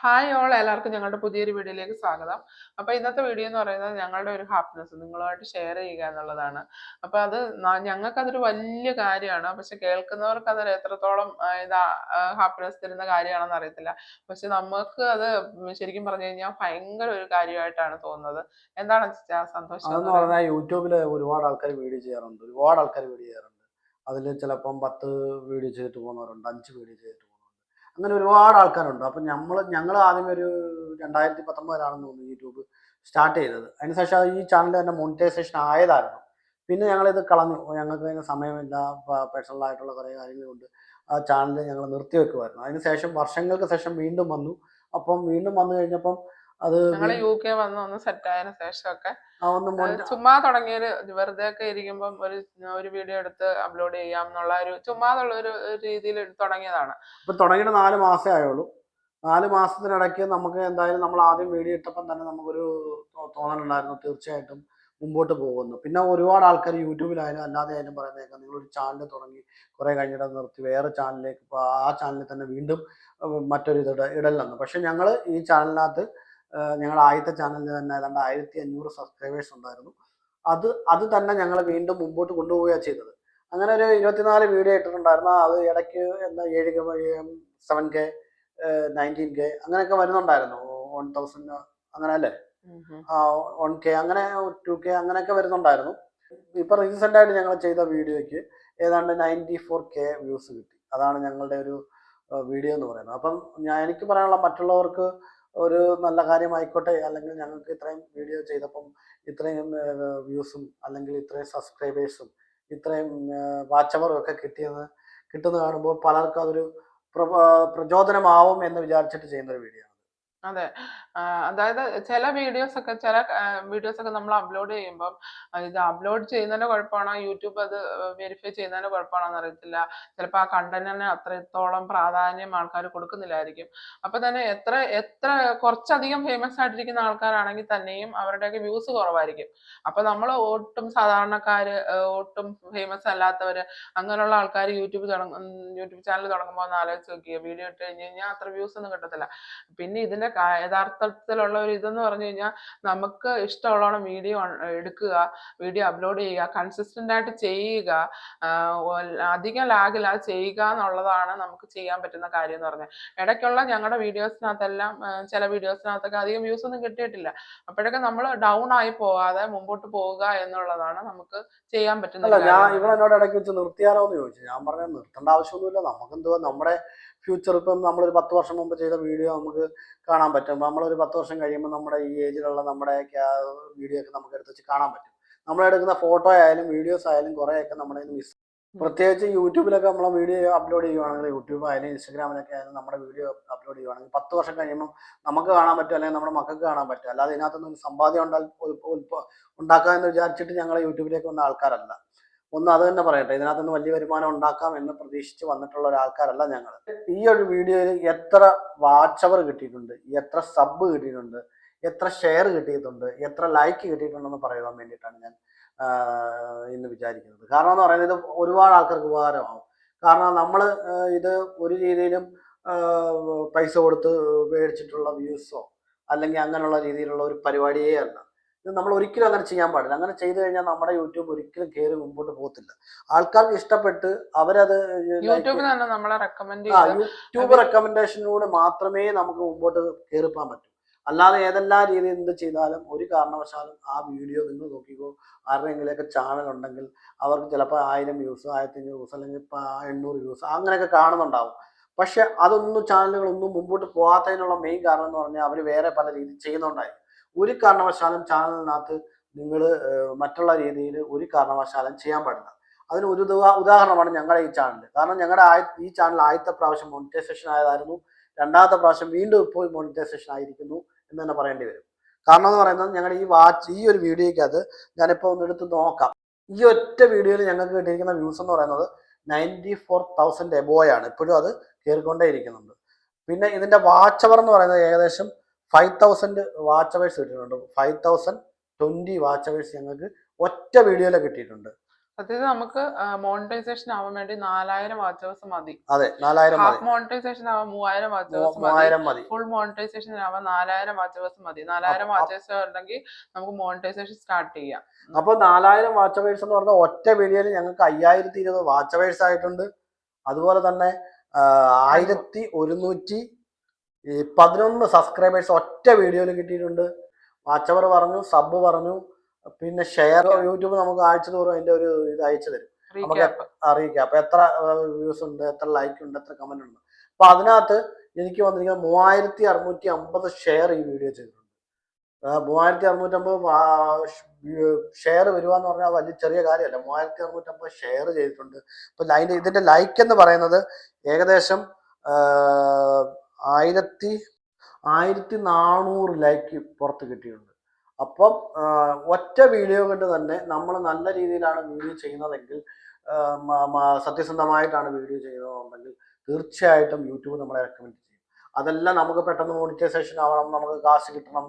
Hi all എല്ലാവർക്കും ഞങ്ങളുടെ പുതിയൊരു വീഡിയോയിലേക്ക് സ്വാഗതം. അപ്പോൾ ഇന്നത്തെ വീഡിയോ എന്ന് പറയുന്നത് ഞങ്ങളുടെ ഒരു ഹാപ്പിനെസ് നിങ്ങളുമായിട്ട് ഷെയർ ചെയ്യുക എന്നുള്ളതാണ്. അപ്പോൾ അത് ഞങ്ങൾക്ക് ഞങ്ങൾക്കതൊരു വലിയ കാര്യമാണ്. പക്ഷെ കേൾക്കുന്നവർക്ക് അതൊരു എത്രത്തോളം ഇതാ ഹാപ്പിനെസ് തരുന്ന കാര്യമാണെന്ന് അറിയത്തില്ല. പക്ഷെ നമുക്ക് അത് ശരിക്കും പറഞ്ഞു കഴിഞ്ഞാൽ ഭയങ്കര ഒരു കാര്യമായിട്ടാണ് തോന്നുന്നത്. എന്താണ് സന്തോഷം അതെന്ന് പറഞ്ഞാൽ യൂട്യൂബിൽ ഒരുപാട് ആൾക്കാർ വീഡിയോ ചെയ്യാറുണ്ട്. ഒരുപാട് ആൾക്കാർ വീഡിയോ ചെയ്യാറുണ്ട്. അതിൽ ചിലപ്പം പത്ത് വീഡിയോ ചെയ്തിട്ട് പോകുന്നവരുണ്ട് അഞ്ച് വീഡിയോ ചെയ്തിട്ട് അങ്ങനെ ഒരുപാട് ആൾക്കാരുണ്ട്. അപ്പം നമ്മൾ ഞങ്ങൾ ആദ്യം ഒരു രണ്ടായിരത്തി പത്തൊമ്പതിലാണെന്ന് തോന്നുന്നു യൂട്യൂബ് സ്റ്റാർട്ട് ചെയ്തത്. അതിനുശേഷം ഈ ചാനൽ തന്നെ മോണിറ്റൈസേഷൻ ആയതായിരുന്നു. പിന്നെ ഞങ്ങളിത് കളഞ്ഞു. ഞങ്ങൾക്ക് അതിന് സമയമില്ല. പേഴ്സണലായിട്ടുള്ള കുറേ കാര്യങ്ങളുണ്ട് ആ ചാനൽ ഞങ്ങൾ നിർത്തി വെക്കുമായിരുന്നു അതിനുശേഷം വർഷങ്ങൾക്ക് ശേഷം വീണ്ടും വന്നു. അപ്പം വീണ്ടും വന്നു കഴിഞ്ഞപ്പം അത് ഞങ്ങൾ യു കെ വന്ന് ഒന്ന് സെറ്റ് ആയതിനു ശേഷമൊക്കെ ചുമ്മാ തുടങ്ങിയൊരു വെറുതെ ഒക്കെ ഇരിക്കുമ്പം ഒരു ഒരു വീഡിയോ എടുത്ത് അപ്ലോഡ് ചെയ്യാം എന്നുള്ള ഒരു ചുമ്മാതുള്ള ഒരു രീതിയിൽ തുടങ്ങിയതാണ്. ഇപ്പൊ തുടങ്ങിയിട്ട് നാല് മാസമേ ആയുള്ളൂ. നാല് മാസത്തിനിടയ്ക്ക് നമുക്ക് എന്തായാലും നമ്മൾ ആദ്യം വീഡിയോ ഇട്ടപ്പം തന്നെ നമുക്കൊരു തോന്നലുണ്ടായിരുന്നു തീർച്ചയായിട്ടും മുമ്പോട്ട് പോകുന്നു പിന്നെ ഒരുപാട് ആൾക്കാർ യൂട്യൂബിലായാലും അല്ലാതെ ആയാലും പറയുന്നേക്കാം നിങ്ങളൊരു ചാനൽ തുടങ്ങി കുറെ കഴിഞ്ഞിട്ട് നിർത്തി. വേറെ ചാനലിലേക്ക് ആ ചാനലിൽ തന്നെ വീണ്ടും മറ്റൊരു ഇത് ഇടലെന്ന് പക്ഷെ ഞങ്ങൾ ഈ ചാനലിനകത്ത് ഞങ്ങൾ ആദ്യത്തെ ചാനലിൽ തന്നെ ഏതാണ്ട് ആയിരത്തി അഞ്ഞൂറ് സബ്സ്ക്രൈബേഴ്സ് ഉണ്ടായിരുന്നു. അത് അത് തന്നെ ഞങ്ങൾ വീണ്ടും മുമ്പോട്ട് കൊണ്ടുപോവുകയാണ് ചെയ്തത്. അങ്ങനെ ഒരു ഇരുപത്തിനാല് വീഡിയോ ഇട്ടിട്ടുണ്ടായിരുന്നു. അത് ഇടയ്ക്ക് എന്താ ഏഴ് K seven K nineteen K അങ്ങനെയൊക്കെ വരുന്നുണ്ടായിരുന്നു. വൺ തൗസൻഡ് അങ്ങനെ അല്ലേ. വൺ കെ അങ്ങനെ ടു കെ അങ്ങനെയൊക്കെ വരുന്നുണ്ടായിരുന്നു. ഇപ്പൊ റീസെന്റ് ആയിട്ട് ഞങ്ങൾ ചെയ്ത വീഡിയോയ്ക്ക് ഏതാണ്ട് നയന്റി ഫോർ കെ വ്യൂസ് കിട്ടി. അതാണ് ഞങ്ങളുടെ ഒരു വീഡിയോ എന്ന് പറയുന്നത്. അപ്പം ഞാൻ എനിക്ക് പറയാനുള്ള മറ്റുള്ളവർക്ക് ഒരു നല്ല കാര്യമായിക്കോട്ടെ. അല്ലെങ്കിൽ ഞങ്ങൾക്ക് ഇത്രയും വീഡിയോ ചെയ്തപ്പം ഇത്രയും വ്യൂസും അല്ലെങ്കിൽ ഇത്രയും സബ്സ്ക്രൈബേഴ്സും ഇത്രയും വാച്ച് അവറും ഒക്കെ കിട്ടിയെന്ന് കിട്ടുന്നത് കാണുമ്പോൾ പലർക്കും അതൊരു പ്ര- പ്രചോദനമാവും എന്ന് വിചാരിച്ചിട്ട് ചെയ്യുന്ന ഒരു വീഡിയോ അതെ. അതായത് ചില വീഡിയോസ് ഒക്കെ ചില വീഡിയോസ് ഒക്കെ നമ്മൾ അപ്ലോഡ് ചെയ്യുമ്പം ഇത് അപ്ലോഡ് ചെയ്യുന്നതിന്റെ കുഴപ്പമാണോ? യൂട്യൂബ് അത് വെരിഫൈ ചെയ്യുന്നതിന്റെ കുഴപ്പമാണോ എന്ന് അറിയത്തില്ല. ചിലപ്പോൾ ആ കണ്ടന്റിന് അത്രത്തോളം പ്രാധാന്യം ആൾക്കാർ കൊടുക്കുന്നില്ലായിരിക്കും. അപ്പൊ തന്നെ എത്ര എത്ര കുറച്ചധികം ഫേമസ് ആയിട്ടിരിക്കുന്ന ആൾക്കാരാണെങ്കിൽ തന്നെയും അവരുടെയൊക്കെ വ്യൂസ് കുറവായിരിക്കും. അപ്പൊ നമ്മൾ ഒട്ടും സാധാരണക്കാര് ഒട്ടും ഫേമസ് അല്ലാത്തവര് അങ്ങനെയുള്ള ആൾക്കാർ യൂട്യൂബ് തുടങ്ങും യൂട്യൂബ് ചാനൽ തുടങ്ങുമ്പോൾ ഒന്ന് ആലോചിച്ച് നോക്കിയ. വീഡിയോ ഇട്ട് കഴിഞ്ഞ് കഴിഞ്ഞാൽ അത്ര വ്യൂസ് ഒന്നും കിട്ടത്തില്ല. പിന്നെ ഇതിന്റെ കാ- യഥാർത്ഥത്തിലുള്ള ഒരു ഇതെന്ന് പറഞ്ഞു കഴിഞ്ഞാൽ നമുക്ക് ഇഷ്ടമുള്ളോണം വീഡിയോ എടുക്കുക വീഡിയോ അപ്ലോഡ് ചെയ്യുക കൺസിസ്റ്റന്റ് ആയിട്ട് ചെയ്യുക അധികം ലാഗില്ലാതെ ചെയ്യുക എന്നുള്ളതാണ് നമുക്ക് ചെയ്യാൻ പറ്റുന്ന കാര്യം എന്ന് പറഞ്ഞാൽ. ഇടയ്ക്കുള്ള ഞങ്ങളുടെ വീഡിയോസിനകത്തെല്ലാം ചില വീഡിയോസിനകത്തൊക്കെ അധികം വ്യൂസ് ഒന്നും കിട്ടിയിട്ടില്ല. അപ്പോഴൊക്കെ നമ്മൾ ഡൗൺ ആയി പോകാതെ മുമ്പോട്ട് പോവുക എന്നുള്ളതാണ് നമുക്ക് ചെയ്യാൻ പറ്റുന്നത് ഞാൻ എന്നോട് ഇടയ്ക്ക് വെച്ച് നിർത്തിയാലോ എന്ന് ചോദിച്ചു. ഞാൻ പറഞ്ഞ നിർത്തേണ്ട ആവശ്യമൊന്നുമില്ല. നമുക്ക് എന്തുവാ നമ്മുടെ ഫ്യൂച്ചർ ഇപ്പം നമ്മളൊരു പത്ത് വർഷം മുമ്പ് ചെയ്ത വീഡിയോ നമുക്ക് കാണാൻ പറ്റും. നമ്മളൊരു പത്ത് വർഷം കഴിയുമ്പോൾ നമ്മുടെ ഈ ഏജിലുള്ള നമ്മുടെ വീഡിയോ ഒക്കെ നമുക്ക് എടുത്ത് വെച്ച് കാണാൻ പറ്റും. നമ്മൾ എടുക്കുന്ന ഫോട്ടോ ആയാലും വീഡിയോസ് ആയാലും കുറേയൊക്കെ നമ്മുടെ മിസ് പ്രത്യേകിച്ച് യൂട്യൂബിലൊക്കെ നമ്മളെ വീഡിയോ അപ്ലോഡ് ചെയ്യുവാണെങ്കിൽ യൂട്യൂബ് ആയാലും ഇൻസ്റ്റാഗ്രാമിലൊക്കെ ആയാലും നമ്മുടെ വീഡിയോ അപ്ലോഡ് ചെയ്യുവാണെങ്കിൽ പത്ത് വർഷം കഴിയുമ്പോൾ നമുക്ക് കാണാൻ പറ്റും അല്ലെങ്കിൽ നമ്മുടെ മക്കൾക്ക് കാണാൻ പറ്റും. അല്ലാതെ ഇതിനകത്തൊന്നും സമ്പാദ്യം ഉണ്ടാ ഉണ്ടാക്കാമെന്ന് വിചാരിച്ചിട്ട് ഞങ്ങൾ യൂട്യൂബിലേക്ക് വന്ന ആൾക്കാരല്ല. ഒന്ന് അത് തന്നെ പറയട്ടെ. ഇതിനകത്തുനിന്ന് വലിയ വരുമാനം ഉണ്ടാക്കാം എന്ന് പ്രതീക്ഷിച്ച് വന്നിട്ടുള്ള ഒരാൾക്കാരല്ല ഞങ്ങൾ ഈ ഒരു വീഡിയോയിൽ എത്ര വാച്ച് അവർ കിട്ടിയിട്ടുണ്ട് എത്ര സബ് കിട്ടിയിട്ടുണ്ട് എത്ര ഷെയർ കിട്ടിയിട്ടുണ്ട് എത്ര ലൈക്ക് കിട്ടിയിട്ടുണ്ടെന്ന് പറയുവാൻ വേണ്ടിയിട്ടാണ് ഞാൻ ഇന്ന് വിചാരിക്കുന്നത്. കാരണം എന്ന് പറയുന്നത് ഇത് ഒരുപാട് ആൾക്കാർക്ക് ഉപകാരമാവും. കാരണം നമ്മൾ ഇത് ഒരു രീതിയിലും പൈസ കൊടുത്ത് മേടിച്ചിട്ടുള്ള വ്യൂസോ അല്ലെങ്കിൽ അങ്ങനെയുള്ള രീതിയിലുള്ള ഒരു പരിപാടിയേ അല്ല. നമ്മൾ ഒരിക്കലും അങ്ങനെ ചെയ്യാൻ പാടില്ല. അങ്ങനെ ചെയ്തു കഴിഞ്ഞാൽ നമ്മുടെ യൂട്യൂബ് ഒരിക്കലും കയറി മുമ്പോട്ട് പോകത്തില്ല. ആൾക്കാർക്ക് ഇഷ്ടപ്പെട്ട് അവരത് യൂട്യൂബ് റെക്കമെൻഡേഷനിലൂടെ മാത്രമേ നമുക്ക് മുമ്പോട്ട് കയറിപ്പാൻ പറ്റൂ. അല്ലാതെ ഏതെല്ലാം രീതിയിൽ എന്ത് ചെയ്താലും ഒരു കാരണവശാലും ആ വീഡിയോ നിങ്ങൾ നോക്കിക്കോ. ആരുടെയെങ്കിലൊക്കെ ചാനൽ ഉണ്ടെങ്കിൽ അവർക്ക് ചിലപ്പോൾ ആയിരം വ്യൂസ് ആയിരത്തി അഞ്ഞൂറ് വ്യൂസ് അല്ലെങ്കിൽ എണ്ണൂറ് വ്യൂസ് അങ്ങനെയൊക്കെ കാണുന്നുണ്ടാവും. പക്ഷെ അതൊന്നും ചാനലുകളൊന്നും മുമ്പോട്ട് പോകാത്തതിനുള്ള മെയിൻ കാരണം എന്ന് പറഞ്ഞാൽ അവർ വേറെ പല രീതിയിൽ ചെയ്യുന്നുണ്ടായിരിക്കും. ഒരു കാരണവശാലും ചാനലിനകത്ത് നിങ്ങൾ മറ്റുള്ള രീതിയിൽ ഒരു കാരണവശാലും ചെയ്യാൻ പാടില്ല. അതിന് ഒരു ഉദാഹരണമാണ് ഞങ്ങളുടെ ഈ ചാനൽ കാരണം ഞങ്ങളുടെ ഈ ചാനൽ ആദ്യത്തെ പ്രാവശ്യം മോണിറ്റൈസേഷൻ ആയതായിരുന്നു. രണ്ടാമത്തെ പ്രാവശ്യം വീണ്ടും ഇപ്പോൾ മോണിറ്റൈസേഷൻ ആയിരിക്കുന്നു എന്ന് തന്നെ പറയേണ്ടി വരും. കാരണം എന്ന് പറയുന്നത് ഞങ്ങളുടെ ഈ വാച്ച് ഈ ഒരു വീഡിയോയ്ക്ക് വീഡിയോയ്ക്കകത്ത് ഞാനിപ്പോൾ ഒന്ന് എടുത്ത് നോക്കാം. ഈ ഒറ്റ വീഡിയോയിൽ ഞങ്ങൾക്ക് കിട്ടിയിരിക്കുന്ന വ്യൂസ് എന്ന് പറയുന്നത് നയന്റി ഫോർ തൗസൻഡ് എബോയാണ് ഇപ്പോഴും അത് കയറിക്കൊണ്ടേ ഇരിക്കുന്നുണ്ട് പിന്നെ ഇതിന്റെ വാച്ച് അവർ എന്ന് പറയുന്നത് ഏകദേശം ഫൈവ് തൗസൻഡ് വാച്ച് അവേഴ്സ് കിട്ടിയിട്ടുണ്ട്. Five thousand twenty watch hours ഞങ്ങൾക്ക് ഒറ്റ വീഡിയോയിൽ കിട്ടിയിട്ടുണ്ട്. അതായത് നമുക്ക് മോണിറ്റൈസേഷൻ ആവാൻ വേണ്ടി നാലായിരം വാച്ചേഴ്സ് മതി. അതെ നാലായിരം ഹാഫ് മോണിറ്റൈസേഷൻ ആവാൻ മൂവായിരം വാച്ചേഴ്സ് മതി. ഫുൾ മോണിറ്റൈസേഷൻ ആവാൻ നാലായിരം വാച്ചേഴ്സ് മതി. നാലായിരം വാച്ചേഴ്സ് ഉണ്ടെങ്കിൽ നമുക്ക് മോണിറ്റൈസേഷൻ സ്റ്റാർട്ട് ചെയ്യാം. അപ്പൊ നാലായിരം വാച്ചവേഴ്സ് എന്ന് പറഞ്ഞാൽ ഒറ്റ വീഡിയോയിൽ ഞങ്ങൾക്ക് അയ്യായിരത്തി ഇരുപത് വാച്ചവേഴ്സ് ആയിട്ടുണ്ട്. അതുപോലെ തന്നെ ആയിരത്തി ഒരുന്നൂറ്റി ഈ പതിനൊന്ന് സബ്സ്ക്രൈബേഴ്സ് ഒറ്റ വീഡിയോയിൽ കിട്ടിയിട്ടുണ്ട്. വാച്ചവർ പറഞ്ഞു സബ് പറഞ്ഞു പിന്നെ ഷെയർ യൂട്യൂബ് നമുക്ക് ആഴ്ച തോറും അതിന്റെ ഒരു ഇത് അയച്ചു തരും. നമുക്ക് അറിയിക്കാം അപ്പൊ എത്ര വ്യൂസ് ഉണ്ട് എത്ര ലൈക്ക് ഉണ്ട് എത്ര കമന്റ് ഉണ്ട്. അപ്പൊ അതിനകത്ത് എനിക്ക് വന്നിരിക്കുന്നത് മൂവായിരത്തി അറുന്നൂറ്റി അമ്പത് ഷെയർ ഈ വീഡിയോ ചെയ്തിട്ടുണ്ട്. മൂവായിരത്തി അറുന്നൂറ്റി അമ്പത് ഷെയർ വരിക എന്ന് പറഞ്ഞാൽ വലിയ ചെറിയ കാര്യമല്ല. മൂവായിരത്തി അറുന്നൂറ്റി അമ്പത് ഷെയർ ചെയ്തിട്ടുണ്ട്. അപ്പൊ അതിന്റെ ഇതിന്റെ ലൈക്ക് എന്ന് പറയുന്നത് ഏകദേശം ആയിരത്തി ആയിരത്തി നാനൂറ് ലൈക്ക് പുറത്ത് കിട്ടിയിട്ടുണ്ട്. അപ്പം ഒറ്റ വീഡിയോ കൊണ്ട് തന്നെ നമ്മൾ നല്ല രീതിയിലാണ് വീഡിയോ ചെയ്യുന്നതെങ്കിൽ സത്യസന്ധമായിട്ടാണ് വീഡിയോ ചെയ്യുന്നതെന്നുണ്ടെങ്കിൽ തീർച്ചയായിട്ടും യൂട്യൂബ് നമ്മളെ റെക്കമെൻഡ് ചെയ്യും. അതെല്ലാം നമുക്ക് പെട്ടെന്ന് മോണിറ്റൈസേഷൻ ആവണം നമുക്ക് കാശ് കിട്ടണം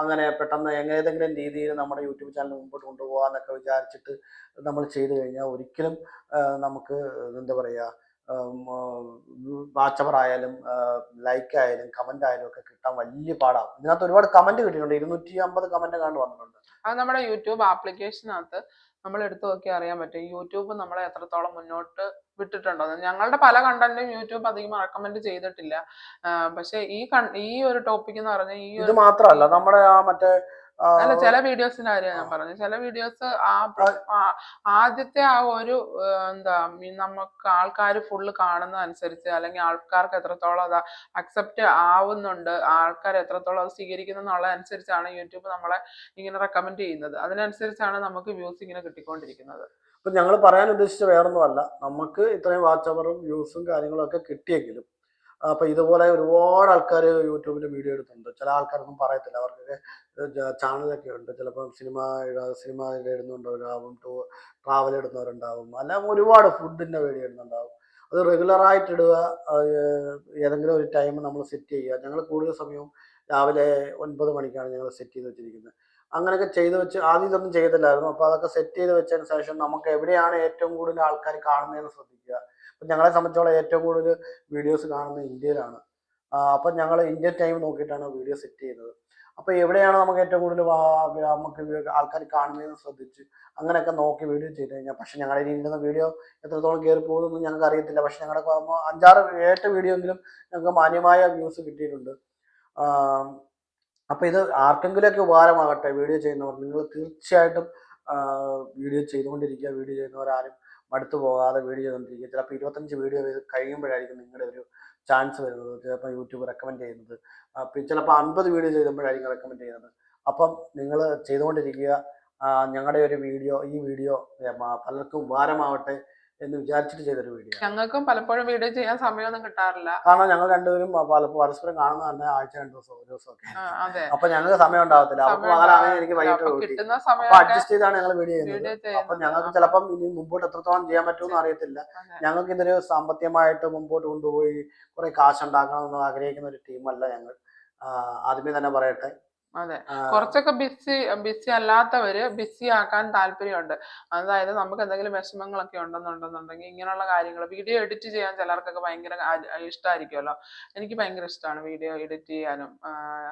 അങ്ങനെ പെട്ടെന്ന് ഏതെങ്കിലും രീതിയിൽ നമ്മുടെ യൂട്യൂബ് ചാനൽ മുമ്പോട്ട് കൊണ്ടുപോകാന്നൊക്കെ വിചാരിച്ചിട്ട് നമ്മൾ ചെയ്തു കഴിഞ്ഞാൽ ഒരിക്കലും നമുക്ക് എന്താ പറയുക വാച്ചവർ ആയാലും ലൈക്ക് ആയാലും കമന്റ് ആയാലും ഒക്കെ കിട്ടാൻ വലിയ പാടാണ് ഇതിനകത്ത് ഒരുപാട് കമന്റ് കിട്ടിയിട്ടുണ്ട്. ഇരുന്നൂറ്റി അമ്പത് കമന്റ് കണ്ട് വന്നിട്ടുണ്ട്. അത് നമ്മുടെ യൂട്യൂബ് ആപ്ലിക്കേഷനകത്ത് നമ്മൾ എടുത്തു നോക്കി അറിയാൻ പറ്റും. യൂട്യൂബ് നമ്മളെ എത്രത്തോളം മുന്നോട്ട് വിട്ടിട്ടുണ്ടോ? ഞങ്ങളുടെ പല കണ്ടന്റും യൂട്യൂബ് അധികം റെക്കമെൻഡ് ചെയ്തിട്ടില്ല. പക്ഷെ ഈ ഈ ഒരു ടോപ്പിക് എന്ന് പറഞ്ഞാൽ ഈ ഇത് മാത്രമല്ല നമ്മുടെ ആ മറ്റേ അല്ല ചില വീഡിയോസിന്റെ കാര്യം ഞാൻ പറഞ്ഞു. ചില വീഡിയോസ് ആ ആദ്യത്തെ ആ ഒരു എന്താ നമുക്ക് ആൾക്കാർ ഫുള്ള് കാണുന്ന അനുസരിച്ച് അല്ലെങ്കിൽ ആൾക്കാർക്ക് എത്രത്തോളം അത് അക്സെപ്റ്റ് ആവുന്നുണ്ട് ആൾക്കാർ എത്രത്തോളം അത് സ്വീകരിക്കുന്നു എന്നുള്ള അനുസരിച്ചാണ് യൂട്യൂബ് നമ്മളെ ഇങ്ങനെ റെക്കമെൻഡ് ചെയ്യുന്നത്. അതിനനുസരിച്ചാണ് നമുക്ക് വ്യൂസ് ഇങ്ങനെ കിട്ടിക്കൊണ്ടിരിക്കുന്നത്. അപ്പൊ ഞങ്ങൾ പറയാൻ ഉദ്ദേശിച്ച വേറൊന്നുമല്ല. നമുക്ക് ഇത്രയും വാച്ച് അവറും വ്യൂസും കാര്യങ്ങളും ഒക്കെ കിട്ടിയെങ്കിലും അപ്പൊ ഇതുപോലെ ഒരുപാട് ആൾക്കാർ യൂട്യൂബിൽ വീഡിയോ എടുത്തിട്ടുണ്ട്. ചില ആൾക്കാരൊന്നും പറയത്തില്ല. അവർക്കൊക്കെ ചാനലൊക്കെ ഉണ്ട്. ചിലപ്പോൾ സിനിമ സിനിമ ഇടുന്നുണ്ടാവും ടൂ ട്രാവൽ ഇടുന്നവരുണ്ടാവും. എല്ലാം ഒരുപാട് ഫുഡിന്റെ വീഡിയോ ഇടുന്നുണ്ടാവും. അത് റെഗുലറായിട്ട് ഇടുക ഏതെങ്കിലും ഒരു ടൈം നമ്മൾ സെറ്റ് ചെയ്യുക. ഞങ്ങൾ കൂടുതൽ സമയവും രാവിലെ ഒൻപത് മണിക്കാണ് ഞങ്ങൾ സെറ്റ് ചെയ്ത് വെച്ചിരിക്കുന്നത്. അങ്ങനെയൊക്കെ ചെയ്ത് വെച്ച് ആദ്യം ഇതൊന്നും ചെയ്തില്ലായിരുന്നു. അപ്പോൾ അതൊക്കെ സെറ്റ് ചെയ്ത് വെച്ചതിന് ശേഷം നമുക്ക് എവിടെയാണ് ഏറ്റവും കൂടുതൽ ആൾക്കാർ കാണുന്നതെന്ന് ശ്രദ്ധിക്കുക. ഞങ്ങളെ സംബന്ധിച്ചോളം ഏറ്റവും കൂടുതൽ വീഡിയോസ് കാണുന്നത് ഇന്ത്യയിലാണ്. അപ്പം ഞങ്ങൾ ഇന്ത്യ ടൈം നോക്കിയിട്ടാണ് വീഡിയോ സെറ്റ് ചെയ്യുന്നത്. അപ്പോൾ എവിടെയാണ് നമുക്ക് ഏറ്റവും കൂടുതൽ നമുക്ക് ആൾക്കാർ കാണുന്നതെന്ന് ശ്രദ്ധിച്ച് അങ്ങനെയൊക്കെ നോക്കി വീഡിയോ ചെയ്ത് കഴിഞ്ഞാൽ പക്ഷെ ഞങ്ങളുടെ ഇരിക്കുന്ന വീഡിയോ എത്രത്തോളം കയറി പോകുമെന്ന് ഞങ്ങൾക്ക് അറിയത്തില്ല. പക്ഷെ ഞങ്ങളുടെ അഞ്ചാറ് ഏട്ട് വീഡിയോ എങ്കിലും ഞങ്ങൾക്ക് മാന്യമായ വ്യൂസ് കിട്ടിയിട്ടുണ്ട്. അപ്പോൾ അപ്പൊ ഇത് ആർക്കെങ്കിലുമൊക്കെ ഉപകാരമാകട്ടെ വീഡിയോ ചെയ്യുന്നവർ. നിങ്ങൾ തീർച്ചയായിട്ടും വീഡിയോ ചെയ്തുകൊണ്ടിരിക്കുക. വീഡിയോ ചെയ്യുന്നവരാരും മടുത്തു പോകാതെ വീഡിയോ ചെയ്തുകൊണ്ടിരിക്കുക. ചിലപ്പോൾ ഇരുപത്തഞ്ച് വീഡിയോ കഴിയുമ്പോഴായിരിക്കും നിങ്ങളുടെ ഒരു ചാൻസ് വരുന്നത്. ചിലപ്പോൾ യൂട്യൂബ് റെക്കമെൻഡ് ചെയ്യുന്നത്. ചിലപ്പോൾ അൻപത് വീഡിയോ ചെയ്തുമ്പോഴായിരിക്കും റെക്കമെൻഡ് ചെയ്യുന്നത്. അപ്പം നിങ്ങൾ ചെയ്തുകൊണ്ടിരിക്കുക. ഞങ്ങളുടെ ഒരു വീഡിയോ ഈ വീഡിയോ പലർക്കും ഉപകാരമാവട്ടെ. എന്ന് വിചാരിച്ചിട്ട് ചെയ്തൊരു വീഡിയോ. ഞങ്ങൾക്കും പലപ്പോഴും വീഡിയോ ചെയ്യാൻ സമയമൊന്നും കിട്ടാറില്ല. കാരണം ഞങ്ങൾ രണ്ടുപേരും പലപ്പോഴും പരസ്പരം കാണുന്ന തന്നെ ആഴ്ച രണ്ടു ദിവസം ഒരു ദിവസം ഒക്കെ. അതെ. അപ്പൊ ഞങ്ങൾക്ക് സമയം ഉണ്ടാവത്തില്ല. അപ്പൊ അതാണെങ്കിൽ എനിക്ക് വൈകിട്ട് ഡ്യൂട്ടി. അപ്പൊ അഡ്ജസ്റ്റ് ചെയ്താണ് ഞങ്ങൾ വീഡിയോ ചെയ്യുന്നത്. അപ്പൊ ഞങ്ങൾക്ക് ചിലപ്പം ഇനി മുമ്പോട്ട് എത്രത്തോളം ചെയ്യാൻ പറ്റുമെന്ന് അറിയത്തില്ല. ഞങ്ങൾക്ക് ഇതൊരു സാമ്പത്തികമായിട്ട് മുമ്പോട്ട് കൊണ്ടുപോയി കുറെ കാശ് ഉണ്ടാക്കണം എന്ന് ആഗ്രഹിക്കുന്ന ഒരു ടീമല്ല ഞങ്ങൾ. ആദ്യമേ തന്നെ പറയട്ടെ. അതെ. കുറച്ചൊക്കെ ബിസി ബിസി അല്ലാത്തവര് ബിസി ആക്കാൻ താല്പര്യമുണ്ട്. അതായത് നമുക്ക് എന്തെങ്കിലും വിഷമങ്ങളൊക്കെ ഉണ്ടെന്നുണ്ടെന്നുണ്ടെങ്കിൽ ഇങ്ങനെയുള്ള കാര്യങ്ങൾ വീഡിയോ എഡിറ്റ് ചെയ്യാൻ ചിലർക്കൊക്കെ ഭയങ്കര ഇഷ്ടമായിരിക്കുമല്ലോ എനിക്ക് ഭയങ്കര ഇഷ്ടമാണ് വീഡിയോ എഡിറ്റ് ചെയ്യാനും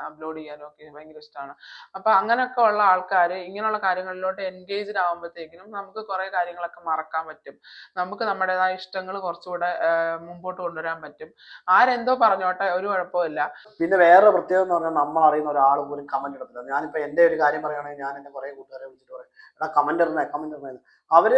അപ്ലോഡ് ചെയ്യാനും ഒക്കെ ഭയങ്കര ഇഷ്ടമാണ് അപ്പൊ അങ്ങനെയൊക്കെ ഉള്ള ആൾക്കാർ ഇങ്ങനെയുള്ള കാര്യങ്ങളിലോട്ട് എൻഗേജ്ഡ് ആകുമ്പോഴത്തേക്കിനും നമുക്ക് കുറെ കാര്യങ്ങളൊക്കെ മറക്കാൻ പറ്റും. നമുക്ക് നമ്മുടേതായ ഇഷ്ടങ്ങൾ കുറച്ചുകൂടെ മുമ്പോട്ട് കൊണ്ടുവരാൻ പറ്റും. ആരെന്തോ പറഞ്ഞോട്ടെ ഒരു കുഴപ്പമില്ല പിന്നെ വേറെ പ്രത്യേകത എന്ന് പറഞ്ഞാൽ നമ്മൾ അറിയുന്ന ഒരാൾ പോലും കമന്റ് ഇടത്തില്ല. ഞാനിപ്പോൾ എന്റെ ഒരു കാര്യം പറയുകയാണെങ്കിൽ ഞാൻ എന്റെ കുറേ കൂട്ടുകാരെ വിളിച്ചിട്ട് പറയും എടാ കമന്റ് ഇടണേ കമന്റ് ഇടണേ അവർ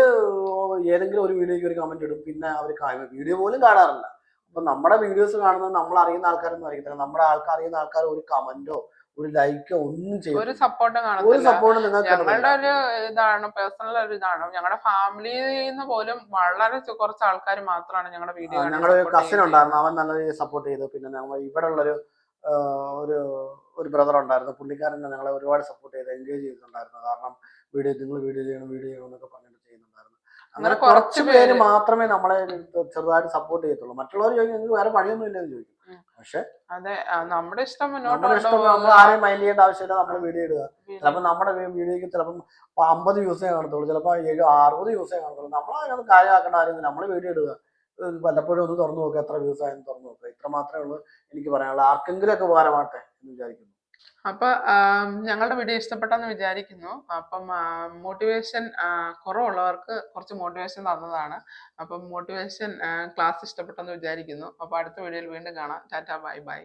അവർ ഏതെങ്കിലും ഒരു വീഡിയോയ്ക്ക് ഒരു കമന്റ് ഇടും. പിന്നെ അവർ വീഡിയോ പോലും കാണാറില്ല. അപ്പം നമ്മുടെ വീഡിയോസ് കാണുന്നത് നമ്മൾ അറിയുന്ന ആൾക്കാരൊന്നും അറിയത്തില്ല. നമ്മുടെ ആൾക്കാർ അറിയുന്ന ആൾക്കാർ ഒരു കമന്റോ ഒരു ലൈക്കോ ഒന്നും ചെയ്യും ഒരു സപ്പോർട്ടും ഒരു സപ്പോർട്ട് ഞങ്ങളുടെ ഒരു ഇതാണ് പേഴ്സണൽ ഒരു ഇതാണ്. ഞങ്ങളുടെ ഫാമിലിയിൽ നിന്ന് പോലും വളരെ കുറച്ച് ആൾക്കാർ മാത്രമാണ് ഞങ്ങളുടെ വീഡിയോ ഞങ്ങളുടെ കസിൻ ഉണ്ടായിരുന്നു. അവൻ നല്ല രീതിയിൽ സപ്പോർട്ട് ചെയ്തു. പിന്നെ ഇവിടെ ഉള്ളൊരു ഒരു ഒരു ബ്രദർ ഉണ്ടായിരുന്നു. പുള്ളിക്കാരൻ ഞങ്ങളെ ഒരുപാട് സപ്പോർട്ട് ചെയ്ത് എൻഗേജ് ചെയ്തിട്ടുണ്ടായിരുന്നു. കാരണം വീഡിയോ നിങ്ങൾ വീഡിയോ ചെയ്യണം വീഡിയോ ചെയ്യണം എന്നൊക്കെ പറഞ്ഞിട്ട് ചെയ്യുന്നുണ്ടായിരുന്നു. അങ്ങനെ കുറച്ച് പേര് മാത്രമേ നമ്മളെ ചെറുതായിട്ട് സപ്പോർട്ട് ചെയ്യത്തുള്ളൂ. മറ്റുള്ളവർ ചോദിക്കും നിങ്ങൾക്ക് വേറെ പണിയൊന്നും ഇല്ലെന്ന് ചോദിക്കും. പക്ഷെ അതെ നമ്മുടെ ഇഷ്ടം മുന്നോട്ട് നമ്മുടെ ഇഷ്ടം നമ്മൾ. ആരെയും മൈൻഡ് ചെയ്യേണ്ട ആവശ്യമില്ല. നമ്മൾ വീഡിയോ ഇടുക. ചിലപ്പോൾ നമ്മുടെ വീഡിയോക്ക് ചിലപ്പം അമ്പത് യൂസേ കാണത്തുള്ളൂ. ചിലപ്പോൾ ഏഴ് അറുപത് യൂസേ കാണത്തുള്ളൂ. നമ്മൾ അതിനകത്ത് കാര്യമാക്കേണ്ട ആരും നമ്മൾ വീഡിയോ ഇടുക. വല്ലപ്പോഴും ഒന്ന് തുറന്നു നോക്കുക എത്ര വ്യൂസ് ആയെന്ന് തുറന്നു നോക്കുക ഇത്ര മാത്രമേ ഉള്ളൂ എനിക്ക് പറയാനുള്ളത് ആർക്കെങ്കിലും ഒക്കെ ഉപകാരമാട്ടെ എന്ന് വിചാരിക്കുന്നു. അപ്പൊ ഞങ്ങളുടെ വീഡിയോ ഇഷ്ടപ്പെട്ടെന്ന് വിചാരിക്കുന്നു. അപ്പം മോട്ടിവേഷൻ കുറവുള്ളവർക്ക് കുറച്ച് മോട്ടിവേഷൻ തന്നതാണ്. അപ്പം മോട്ടിവേഷൻ ക്ലാസ് ഇഷ്ടപ്പെട്ടെന്ന് വിചാരിക്കുന്നു. അപ്പൊ അടുത്ത വീഡിയോയിൽ വീണ്ടും കാണാം. Tata bye bye.